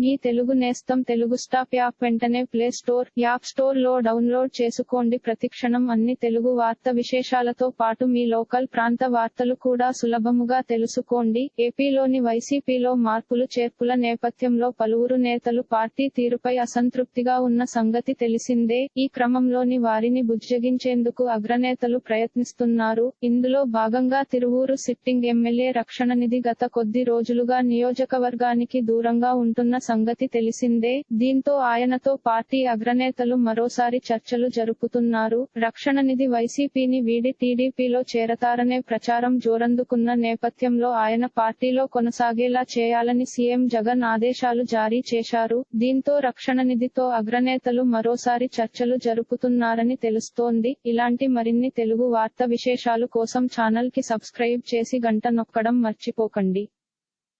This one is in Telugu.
మీ తెలుగు నేస్తం తెలుగు స్టాప్ యాప్ వెంటనే ప్లే స్టోర్ యాప్ స్టోర్లో డౌన్లోడ్ చేసుకోండి. ప్రతిక్షణం అన్ని తెలుగు వార్త విశేషాలతో పాటు మీ లోకల్ ప్రాంత వార్తలు కూడా సులభముగా తెలుసుకోండి. ఏపీలోని వైసీపీలో మార్పులు చేర్పుల నేపథ్యంలో పలువురు నేతలు పార్టీ తీరుపై అసంతృప్తిగా ఉన్న సంగతి తెలిసిందే. ఈ క్రమంలోని వారిని బుజ్జగించేందుకు అగ్రనేతలు ప్రయత్నిస్తున్నారు. ఇందులో భాగంగా తిరువూరు సిట్టింగ్ ఎమ్మెల్యే రక్షణ నిధి గత కొద్ది రోజులుగా నియోజకవర్గానికి దూరంగా ఉంటున్న సంగతి తెలిసిందే. దీంతో ఆయనతో పార్టీ అగ్రనేతలు మరోసారి చర్చలు జరుపుతున్నారు. రక్షణ నిధి వైసీపీని వీడి టీడీపీలో చేరతారనే ప్రచారం జోరందుకున్న నేపథ్యంలో ఆయన పార్టీలో కొనసాగేలా చేయాలని సీఎం జగన్ ఆదేశాలు జారీ చేశారు. దీంతో రక్షణ నిధితో అగ్రనేతలు మరోసారి చర్చలు జరుపుతున్నారని తెలుస్తోంది. ఇలాంటి మరిన్ని తెలుగు వార్త విశేషాలు కోసం ఛానల్కి సబ్స్క్రైబ్ చేసి గంట నొక్కడం మర్చిపోకండి.